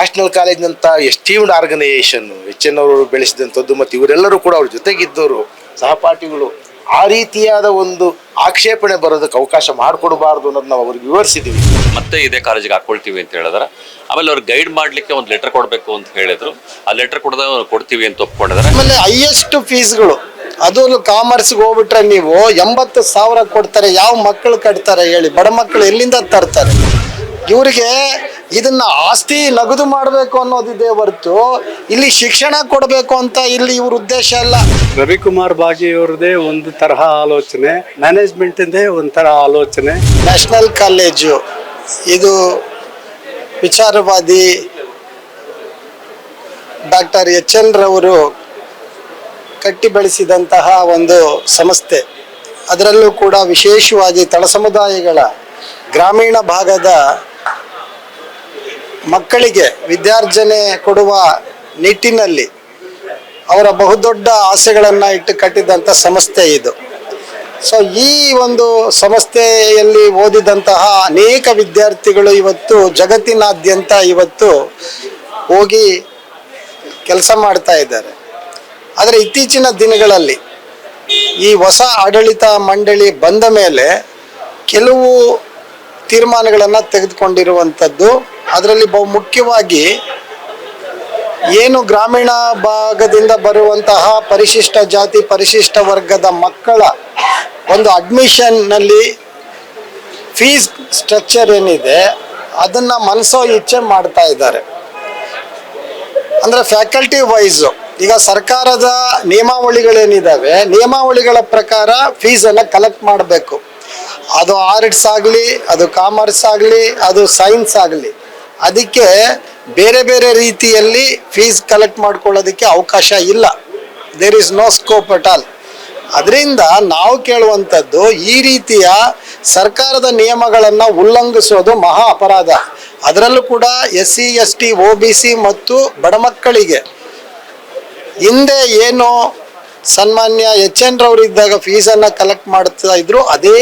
National ಕಾಲೇಜ್ನಂಥ esteemed organisation H N ಅವರು ಬೆಳೆಸಿದಂಥದ್ದು ಮತ್ತು ಇವರೆಲ್ಲರೂ ಕೂಡ ಅವ್ರ ಜೊತೆಗಿದ್ದವರು ಸಹಪಾಠಿಗಳು ಆ ರೀತಿಯಾದ ಒಂದು ಆಕ್ಷೇಪಣೆ ಬರೋದಕ್ಕೆ ಅವಕಾಶ ಮಾಡಿಕೊಡಬಾರ್ದು ಅನ್ನೋದು ನಾವು ಅವ್ರಿಗೆ ವಿವರಿಸಿದ್ದೀವಿ ಮತ್ತೆ ಇದೇ ಕಾಲೇಜಿಗೆ ಹಾಕೊಳ್ತೀವಿ ಅಂತ ಹೇಳಿದ್ರೆ. ಆಮೇಲೆ ಅವ್ರು ಗೈಡ್ ಮಾಡಲಿಕ್ಕೆ ಒಂದು ಲೆಟರ್ ಕೊಡಬೇಕು ಅಂತ ಹೇಳಿದ್ರು. ಆ ಲೆಟರ್ ಕೊಡದ ಕೊಡ್ತೀವಿ ಅಂತ ಒಪ್ಕೊಂಡಿದ್ದಾರೆ ಆಮೇಲೆ ಹೈಯೆಸ್ಟ್ ಫೀಸ್ಗಳು ಅದು ಕಾಮರ್ಸ್ಗೆ ಹೋಗ್ಬಿಟ್ರೆ ನೀವು ಎಂಬತ್ತು ಸಾವಿರ ಕೊಡ್ತಾರೆ ಯಾವ ಮಕ್ಕಳು ಕಟ್ತಾರೆ ಹೇಳಿ ಬಡ ಮಕ್ಕಳು ಎಲ್ಲಿಂದ ತರ್ತಾರೆ? ಇವರಿಗೆ ಇದನ್ನ ಆಸ್ತಿ ನಗದು ಮಾಡಬೇಕು ಅನ್ನೋದಿದೆ ಹೊರತು ಇಲ್ಲಿ ಶಿಕ್ಷಣ ಕೊಡಬೇಕು ಅಂತ ಇಲ್ಲಿ ಇವ್ರ ಉದ್ದೇಶ ಅಲ್ಲ. ರವಿಕುಮಾರ್ ಬಾಗಿಯವರದೇ ಒಂದು ತರಹ ಆಲೋಚನೆ ಮ್ಯಾನೇಜ್ಮೆಂಟಿಂದೇ ಒಂಥರ ಆಲೋಚನೆ. ನ್ಯಾಷನಲ್ ಕಾಲೇಜು ಇದು ವಿಚಾರವಾದಿ ಡಾಕ್ಟರ್ ಎಚ್ ಎನ್ ರವರು ಕಟ್ಟಿ ಬೆಳೆಸಿದಂತಹ ಒಂದು ಸಂಸ್ಥೆ. ಅದರಲ್ಲೂ ಕೂಡ ವಿಶೇಷವಾಗಿ ತಳ ಸಮುದಾಯಗಳ ಗ್ರಾಮೀಣ ಭಾಗದ ಮಕ್ಕಳಿಗೆ ವಿದ್ಯಾರ್ಜನೆ ಕೊಡುವ ನಿಟ್ಟಿನಲ್ಲಿ ಅವರ ಬಹುದೊಡ್ಡ ಆಸೆಗಳನ್ನು ಇಟ್ಟು ಕಟ್ಟಿದಂಥ ಸಂಸ್ಥೆ ಇದು. ಸೊ ಈ ಒಂದು ಸಂಸ್ಥೆಯಲ್ಲಿ ಓದಿದಂತಹ ಅನೇಕ ವಿದ್ಯಾರ್ಥಿಗಳು ಇವತ್ತು ಜಗತ್ತಿನಾದ್ಯಂತ ಇವತ್ತು ಹೋಗಿ ಕೆಲಸ ಮಾಡ್ತಾ ಇದ್ದಾರೆ. ಆದರೆ ಇತ್ತೀಚಿನ ದಿನಗಳಲ್ಲಿ ಈ ಹೊಸ ಆಡಳಿತ ಮಂಡಳಿ ಬಂದ ಮೇಲೆ ಕೆಲವು ತೀರ್ಮಾನಗಳನ್ನು ತೆಗೆದುಕೊಂಡಿರುವಂಥದ್ದು ಅದರಲ್ಲಿ ಬಹು ಮುಖ್ಯವಾಗಿ ಏನು ಗ್ರಾಮೀಣ ಭಾಗದಿಂದ ಬರುವಂತಹ ಪರಿಶಿಷ್ಟ ಜಾತಿ, ಪರಿಶಿಷ್ಟ ವರ್ಗದ ಮಕ್ಕಳ ಒಂದು ಅಡ್ಮಿಷನ್ನಲ್ಲಿ ಫೀಸ್ ಸ್ಟ್ರಕ್ಚರ್ ಏನಿದೆ, ಅದನ್ನು ಮನಸೋ ಇಚ್ಛೆ ಮಾಡ್ತಾ ಇದ್ದಾರೆ. ಅಂದರೆ ಫ್ಯಾಕಲ್ಟಿ ವೈಸು ಈಗ ಸರ್ಕಾರದ ನಿಯಮಾವಳಿಗಳೇನಿದ್ದಾವೆ ನಿಯಮಾವಳಿಗಳ ಪ್ರಕಾರ ಫೀಸನ್ನು ಕಲೆಕ್ಟ್ ಮಾಡಬೇಕು. ಅದು ಆರ್ಟ್ಸ್ ಆಗಲಿ, ಅದು ಕಾಮರ್ಸ್ ಆಗಲಿ, ಅದು ಸೈನ್ಸ್ ಆಗಲಿ. ಅದಕ್ಕೆ ಬೇರೆ ಬೇರೆ ರೀತಿಯಲ್ಲಿ ಫೀಸ್ ಕಲೆಕ್ಟ್ ಮಾಡ್ಕೊಳ್ಳೋದಕ್ಕೆ ಅವಕಾಶ ಇಲ್ಲ. There is no scope at all ಅದರಿಂದ ನಾವು ಕೇಳುವಂಥದ್ದು ಈ ರೀತಿಯ ಸರ್ಕಾರದ ನಿಯಮಗಳನ್ನು ಉಲ್ಲಂಘಿಸೋದು ಮಹಾ ಅಪರಾಧ. ಅದರಲ್ಲೂ ಕೂಡ S C, S T, O B C ಮತ್ತು ಬಡ ಮಕ್ಕಳಿಗೆ ಹಿಂದೆ ಏನು ಸನ್ಮಾನ್ಯ ಎಚ್ ಎನ್ ರವರು ಇದ್ದಾಗ ಫೀಸನ್ನು ಕಲೆಕ್ಟ್ ಮಾಡ್ತಾ ಇದ್ರು, ಅದೇ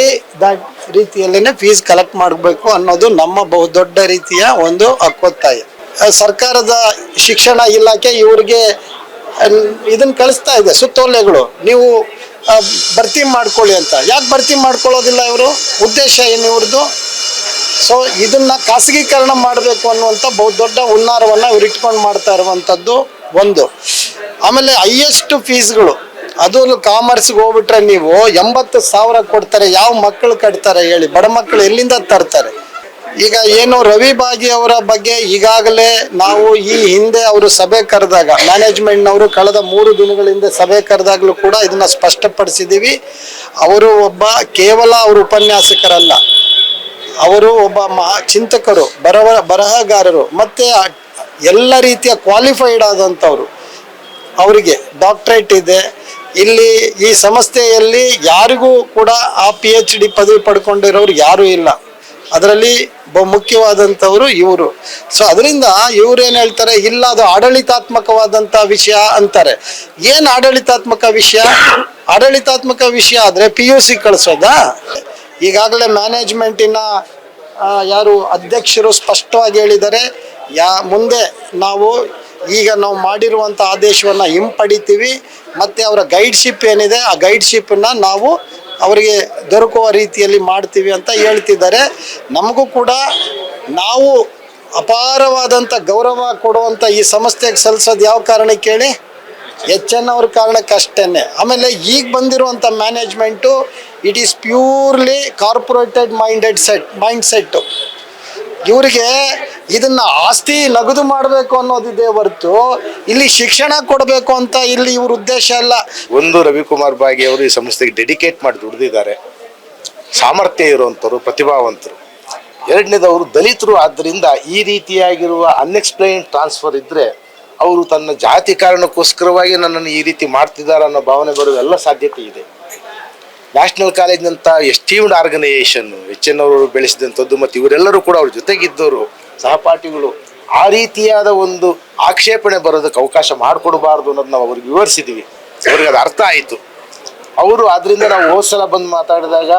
ರೀತಿಯಲ್ಲೇನೆ ಫೀಸ್ ಕಲೆಕ್ಟ್ ಮಾಡಬೇಕು ಅನ್ನೋದು ನಮ್ಮ ಬಹುದೊಡ್ಡ ರೀತಿಯ ಒಂದು ಹಕ್ಕೊತ್ತಾಯ ಸರ್ಕಾರದ ಶಿಕ್ಷಣ ಇಲಾಖೆ ಇವ್ರಿಗೆ ಇದನ್ನು ಕಳಿಸ್ತಾ ಇದೆ, ಸುತ್ತೋಲೆಗಳು. ನೀವು ಭರ್ತಿ ಮಾಡ್ಕೊಳ್ಳಿ ಅಂತ. ಯಾಕೆ ಭರ್ತಿ ಮಾಡ್ಕೊಳ್ಳೋದಿಲ್ಲ ಇವರು? ಉದ್ದೇಶ ಏನು ಇವ್ರದ್ದು ಸೊ ಇದನ್ನು ಖಾಸಗೀಕರಣ ಮಾಡಬೇಕು ಅನ್ನುವಂಥ ಬಹುದೊಡ್ಡ ಹುನ್ನಾರವನ್ನು ಇವ್ರು ಇಟ್ಕೊಂಡು ಮಾಡ್ತಾ ಇರುವಂಥದ್ದು ಒಂದು. ಆಮೇಲೆ ಹೈಯೆಸ್ಟ್ ಫೀಸ್ಗಳು ಅದು ಕಾಮರ್ಸ್ಗೆ ಹೋಗ್ಬಿಟ್ರೆ ನೀವು ಎಂಬತ್ತು ಸಾವಿರ ಕೊಡ್ತಾರೆ, ಯಾವ ಮಕ್ಕಳು ಕಟ್ತಾರೆ ಹೇಳಿ. ಬಡ ಮಕ್ಕಳು ಎಲ್ಲಿಂದ ತರ್ತಾರೆ? ಈಗ ಏನು ರವಿ ಬಾಗಿ ಅವರ ಬಗ್ಗೆ ಈಗಾಗಲೇ ನಾವು ಈ ಹಿಂದೆ ಅವರು ಸಭೆ ಕರೆದಾಗ ಮ್ಯಾನೇಜ್ಮೆಂಟ್ನವರು ಕಳೆದ ಮೂರು ದಿನಗಳ ಹಿಂದೆ ಸಭೆ ಕರೆದಾಗಲೂ ಕೂಡ ಇದನ್ನ ಸ್ಪಷ್ಟಪಡಿಸಿದ್ದೀವಿ. ಅವರು ಒಬ್ಬ ಕೇವಲ ಅವರು ಉಪನ್ಯಾಸಕರಲ್ಲ, ಅವರು ಒಬ್ಬ ಮಹಾ ಚಿಂತಕರು, ಬರವ ಬರಹಗಾರರು, ಮತ್ತೆ ಎಲ್ಲ ರೀತಿಯ ಕ್ವಾಲಿಫೈಡ್ ಆದಂಥವ್ರು. ಅವರಿಗೆ ಡಾಕ್ಟ್ರೇಟ್ ಇದೆ ಇಲ್ಲಿ ಈ ಸಂಸ್ಥೆಯಲ್ಲಿ ಯಾರಿಗೂ ಕೂಡ ಆ ಪಿ ಎಚ್ ಡಿ ಪದವಿ ಪಡ್ಕೊಂಡಿರೋರು ಯಾರೂ ಇಲ್ಲ. ಅದರಲ್ಲಿ ಮುಖ್ಯವಾದಂಥವ್ರು ಇವರು. ಸೊ ಅದರಿಂದ ಇವ್ರು ಏನು ಹೇಳ್ತಾರೆ, ಇಲ್ಲ, ಅದು ಆಡಳಿತಾತ್ಮಕವಾದಂಥ ವಿಷಯ ಅಂತಾರೆ. ಏನು ಆಡಳಿತಾತ್ಮಕ ವಿಷಯ? ಆಡಳಿತಾತ್ಮಕ ವಿಷಯ ಆದರೆ ಪಿ ಯು ಸಿ ಕಳಿಸೋದಾ? ಈಗಾಗಲೇ ಮ್ಯಾನೇಜ್ಮೆಂಟಿನ ಯಾರು ಅಧ್ಯಕ್ಷರು ಸ್ಪಷ್ಟವಾಗಿ ಹೇಳಿದ್ದಾರೆ ಯಾ, ಮುಂದೆ ನಾವು ಈಗ ನಾವು ಮಾಡಿರುವಂಥ ಆದೇಶವನ್ನು ಹಿಂಪಡಿತೀವಿ, ಮತ್ತು ಅವರ ಗೈಡ್ಶಿಪ್ ಏನಿದೆ, ಆ ಗೈಡ್ಶಿಪ್ಪನ್ನು ನಾವು ಅವರಿಗೆ ದೊರಕುವ ರೀತಿಯಲ್ಲಿ ಮಾಡ್ತೀವಿ ಅಂತ ಹೇಳ್ತಿದ್ದಾರೆ. ನಮಗೂ ಕೂಡ ನಾವು ಅಪಾರವಾದಂಥ ಗೌರವ ಕೊಡುವಂಥ ಈ ಸಂಸ್ಥೆಗೆ ಸಲ್ಲಿಸೋದು ಯಾವ ಕಾರಣಕ್ಕೆ ಹೇಳಿ ಎಚ್ ಎನ್ ಅವ್ರ ಕಾರಣಕ್ಕೆ ಅಷ್ಟೇ ಆಮೇಲೆ ಈಗ ಬಂದಿರುವಂಥ management it is purely corporated minded set mind set ಇವರಿಗೆ ಇದನ್ನ ಆಸ್ತಿ ನಗದು ಮಾಡಬೇಕು ಅನ್ನೋದಿದೆ ಹೊರತು ಇಲ್ಲಿ ಶಿಕ್ಷಣ ಕೊಡಬೇಕು ಅಂತ ಇಲ್ಲಿ ಇವ್ರ ಉದ್ದೇಶ ಅಲ್ಲ. ಒಂದು ರವಿಕುಮಾರ್ ಬಾಗಿ ಅವರು ಈ ಸಂಸ್ಥೆಗೆ ಡೆಡಿಕೇಟ್ ಮಾಡಿ ದುಡಿದಿದ್ದಾರೆ. ಸಾಮರ್ಥ್ಯ ಇರುವಂಥವ್ರು ಪ್ರತಿಭಾವಂತರು. ಎರಡನೇದವರು ದಲಿತರು ಆದ್ದರಿಂದ ಈ ರೀತಿಯಾಗಿರುವ ಅನ್ಎಕ್ಸ್ಪ್ಲೈನ್ ಟ್ರಾನ್ಸ್ಫರ್ ಇದ್ದರೆ ಅವರು ತನ್ನ ಜಾತಿ ಕಾರಣಕ್ಕೋಸ್ಕರವಾಗಿ ನನ್ನನ್ನು ಈ ರೀತಿ ಮಾಡ್ತಿದ್ದಾರೆ ಅನ್ನೋ ಭಾವನೆ ಬರುವ ಎಲ್ಲ ಸಾಧ್ಯತೆ ಇದೆ. ನ್ಯಾಷನಲ್ ಕಾಲೇಜ್ನಂಥ ಎಸ್ಟೀಮ್ಡ್ ಆರ್ಗನೈಸೇಷನ್ ಎಚ್ ಎನ್ ಅವರು ಬೆಳೆಸಿದಂಥದ್ದು ಮತ್ತು ಇವರೆಲ್ಲರೂ ಕೂಡ ಅವ್ರ ಜೊತೆಗಿದ್ದವರು ಸಹಪಾಠಿಗಳು ಆ ರೀತಿಯಾದ ಒಂದು ಆಕ್ಷೇಪಣೆ ಬರೋದಕ್ಕೆ ಅವಕಾಶ ಮಾಡಿಕೊಡಬಾರ್ದು ಅನ್ನೋದು ನಾವು ಅವ್ರಿಗೆ ವಿವರಿಸಿದ್ದೀವಿ ಅವ್ರಿಗೆ ಅದು ಅರ್ಥ ಆಯಿತು. ಅವರು ಅದರಿಂದ ನಾವು ಹೋದ ಸಲ ಬಂದು ಮಾತಾಡಿದಾಗ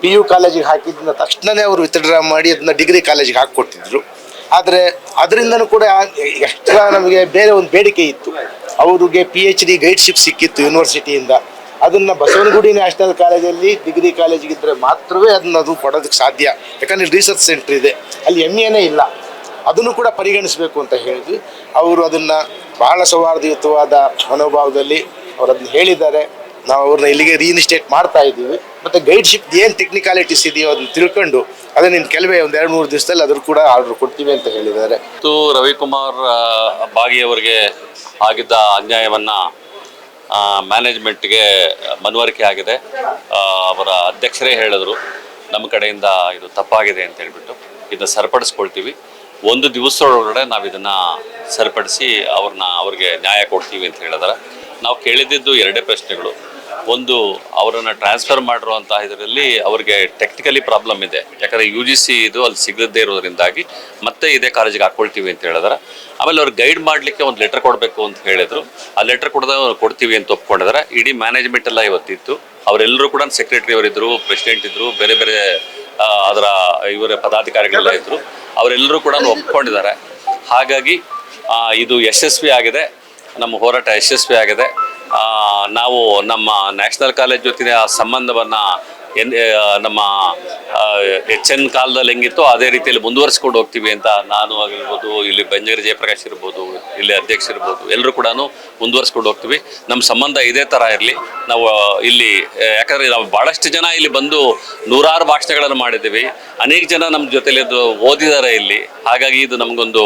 ಪಿ ಯು ಕಾಲೇಜಿಗೆ ಹಾಕಿದ್ದನ್ನ ತಕ್ಷಣವೇ ಅವರು ವಿತ್ಡ್ರಾ ಮಾಡಿ ಅದನ್ನ ಡಿಗ್ರಿ ಕಾಲೇಜಿಗೆ ಹಾಕಿಕೊಟ್ಟಿದ್ರು. ಆದರೆ ಅದರಿಂದನೂ ಕೂಡ ಎಕ್ಸ್ಟ್ರಾ ನಮಗೆ ಬೇರೆ ಒಂದು ಬೇಡಿಕೆ ಇತ್ತು. ಅವ್ರಿಗೆ ಪಿ ಎಚ್ ಡಿ ಗೈಡ್ಶಿಪ್ ಸಿಕ್ಕಿತ್ತು ಯೂನಿವರ್ಸಿಟಿಯಿಂದ ಅದನ್ನ ಬಸವನಗುಡಿ ನ್ಯಾಷನಲ್ ಕಾಲೇಜಲ್ಲಿ ಡಿಗ್ರಿ ಕಾಲೇಜಿಗಿದ್ರೆ ಮಾತ್ರವೇ ಅದನ್ನ ಅದು ಕೊಡೋದಕ್ಕೆ ಸಾಧ್ಯ. ಯಾಕಂದ್ರೆ ರಿಸರ್ಚ್ ಸೆಂಟರ್ ಇದೆ. ಅಲ್ಲಿ ಎಂ ಎನೇ ಇಲ್ಲ. ಅದನ್ನು ಕೂಡ ಪರಿಗಣಿಸಬೇಕು ಅಂತ ಹೇಳಿದ್ವಿ. ಅವರು ಅದನ್ನ ಬಹಳ ಸೌಹಾರ್ದಯುತವಾದ ಮನೋಭಾವದಲ್ಲಿ ಅವರು ಅದನ್ನ ಹೇಳಿದ್ದಾರೆ. ನಾವು ಅವ್ರನ್ನ ಇಲ್ಲಿಗೆ ರೀಇನ್ಸ್ಟೇಟ್ ಮಾಡ್ತಾ ಇದ್ದೀವಿ. ಮತ್ತೆ ಗೈಡ್ಶಿಪ್ ಏನು ಟೆಕ್ನಿಕಾಲಿಟೀಸ್ ಇದೆಯೋ ಅದನ್ನ ತಿಳ್ಕೊಂಡು ಅದೇ ನಿನ್ನ ಕೆಲವೇ ಒಂದು ಎರಡು ಮೂರು ದಿವಸದಲ್ಲಿ ಅದ್ರ ಕೂಡ ಆರ್ಡರ್ ಕೊಡ್ತೀವಿ ಅಂತ ಹೇಳಿದ್ದಾರೆ. ಮತ್ತು ರವಿಕುಮಾರ್ ಬಾಗಿಯವರಿಗೆ ಆಗಿದ್ದ ಅನ್ಯಾಯವನ್ನ ಮ್ಯಾನೇಜ್ಮೆಂಟ್ಗೆ ಮನವರಿಕೆ ಆಗಿದೆ. ಅವರ ಅಧ್ಯಕ್ಷರೇ ಹೇಳಿದ್ರು, ನಮ್ಮ ಕಡೆಯಿಂದ ಇದು ತಪ್ಪಾಗಿದೆ ಅಂತ ಹೇಳಿಬಿಟ್ಟು ಇದನ್ನ ಸರಿಪಡಿಸ್ಕೊಳ್ತೀವಿ. ಒಂದು ದಿವಸದೊಳಗಡೆ ನಾವು ಇದನ್ನ ಸರಿಪಡಿಸಿ ಅವ್ರನ್ನ ಅವ್ರಿಗೆ ನ್ಯಾಯ ಕೊಡ್ತೀವಿ ಅಂತ ಹೇಳಿದಾರೆ. ನಾವು ಕೇಳಿದ್ದು ಎರಡೇ ಪ್ರಶ್ನೆಗಳು. ಒಂದು ಅವರನ್ನು ಟ್ರಾನ್ಸ್ಫರ್ ಮಾಡಿರುವಂಥ ಇದರಲ್ಲಿ ಅವರಿಗೆ ಟೆಕ್ನಿಕಲಿ ಪ್ರಾಬ್ಲಮ್ ಇದೆ. ಯಾಕಂದರೆ ಯು ಜಿ ಸಿ ಇದು ಅಲ್ಲಿ ಸಿಗದೇ ಇರೋದ್ರಿಂದಾಗಿ ಮತ್ತೆ ಇದೇ ಕಾಲೇಜಿಗೆ ಹಾಕ್ಕೊಳ್ತೀವಿ ಅಂತ ಹೇಳಿದ್ರೆ. ಆಮೇಲೆ ಅವ್ರಿಗೆ ಗೈಡ್ ಮಾಡಲಿಕ್ಕೆ ಒಂದು ಲೆಟರ್ ಕೊಡಬೇಕು ಅಂತ ಹೇಳಿದರು. ಆ ಲೆಟರ್ ಕೊಡದ ಕೊಡ್ತೀವಿ ಅಂತ ಒಪ್ಕೊಂಡಿದ್ದಾರೆ ಇಡೀ ಮ್ಯಾನೇಜ್ಮೆಂಟ್ ಎಲ್ಲ ಇವತ್ತಿತ್ತು. ಅವರೆಲ್ಲರೂ ಕೂಡ ಸೆಕ್ರೆಟರಿ ಅವರಿದ್ದರು ಪ್ರೆಸಿಡೆಂಟ್ ಇದ್ದರು ಬೇರೆ ಬೇರೆ ಅದರ ಇವರ ಪದಾಧಿಕಾರಿಗಳೆಲ್ಲ ಇದ್ದರು ಅವರೆಲ್ಲರೂ ಕೂಡ ಒಪ್ಕೊಂಡಿದ್ದಾರೆ ಹಾಗಾಗಿ ಇದು ಯಶಸ್ವಿ ಆಗಿದೆ. ನಮ್ಮ ಹೋರಾಟ ಯಶಸ್ವಿ ಆಗಿದೆ. ನಾವು ನಮ್ಮ ನ್ಯಾಷನಲ್ ಕಾಲೇಜ್ ಜೊತೆ ಸಂಬಂಧವನ್ನು ಎನ್ ನಮ್ಮ ಎಚ್ ಎನ್ ಕಾಲದಲ್ಲಿ ಹೆಂಗಿತ್ತೋ ಅದೇ ರೀತಿಯಲ್ಲಿ ಮುಂದುವರಿಸ್ಕೊಂಡು ಹೋಗ್ತೀವಿ ಅಂತ ನಾನು ಆಗಿರ್ಬೋದು ಇಲ್ಲಿ ಬೆಂಜಗಿರಿ ಜಯಪ್ರಕಾಶ್ ಇರ್ಬೋದು ಇಲ್ಲಿ ಅಧ್ಯಕ್ಷ ಇರ್ಬೋದು ಎಲ್ಲರೂ ಕೂಡ ಮುಂದುವರಿಸ್ಕೊಂಡು ಹೋಗ್ತೀವಿ. ನಮ್ಮ ಸಂಬಂಧ ಇದೇ ಥರ ಇರಲಿ. ನಾವು ಇಲ್ಲಿ ಯಾಕಂದರೆ ನಾವು ಭಾಳಷ್ಟು ಜನ ಇಲ್ಲಿ ಬಂದು ನೂರಾರು ಭಾಷಣಗಳನ್ನು ಮಾಡಿದ್ದೀವಿ. ಅನೇಕ ಜನ ನಮ್ಮ ಜೊತೆಲಿ ಓದಿದ್ದಾರೆ ಇಲ್ಲಿ. ಹಾಗಾಗಿ ಇದು ನಮಗೊಂದು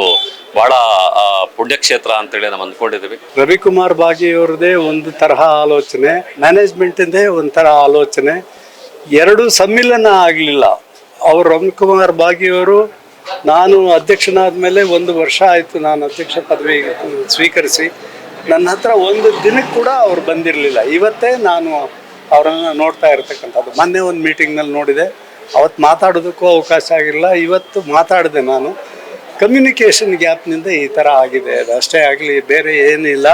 ಆ, ಪುಣ್ಯಕ್ಷೇತ್ರ ಅಂತೇಳಿ ನಾವು ಅಂದ್ಕೊಂಡಿದ್ದೀವಿ. ರವಿಕುಮಾರ್ ಬಾಗಿ ಅವ್ರದೇ ಒಂದು ತರಹ ಆಲೋಚನೆ ಮ್ಯಾನೇಜ್ಮೆಂಟಿಂದೇ ಒಂಥರ ಆಲೋಚನೆ. ಎರಡು ಸಮ್ಮಿಲನ ಆಗಲಿಲ್ಲ. ಅವರು ರಮಕುಮಾರ್ ಭಾಗಿಯವರು ನಾನು ಅಧ್ಯಕ್ಷನಾದ ಮೇಲೆ ಒಂದು ವರ್ಷ ಆಯಿತು ನಾನು ಅಧ್ಯಕ್ಷ ಪದವಿ ಸ್ವೀಕರಿಸಿ. ನನ್ನ ಹತ್ರ ಒಂದು ದಿನಕ್ಕೆ ಕೂಡ ಅವ್ರು ಬಂದಿರಲಿಲ್ಲ. ಇವತ್ತೇ ನಾನು ಅವರನ್ನು ನೋಡ್ತಾ ಇರ್ತಕ್ಕಂಥದ್ದು. ಮೊನ್ನೆ ಒಂದು ಮೀಟಿಂಗ್ನಲ್ಲಿ ನೋಡಿದೆ. ಅವತ್ತು ಮಾತಾಡೋದಕ್ಕೂ ಅವಕಾಶ ಆಗಿಲ್ಲ. ಇವತ್ತು ಮಾತಾಡಿದೆ ನಾನು. ಕಮ್ಯುನಿಕೇಷನ್ ಗ್ಯಾಪ್ನಿಂದ ಈ ಥರ ಆಗಿದೆ. ಅದು ಅಷ್ಟೇ ಆಗಲಿ, ಬೇರೆ ಏನಿಲ್ಲ.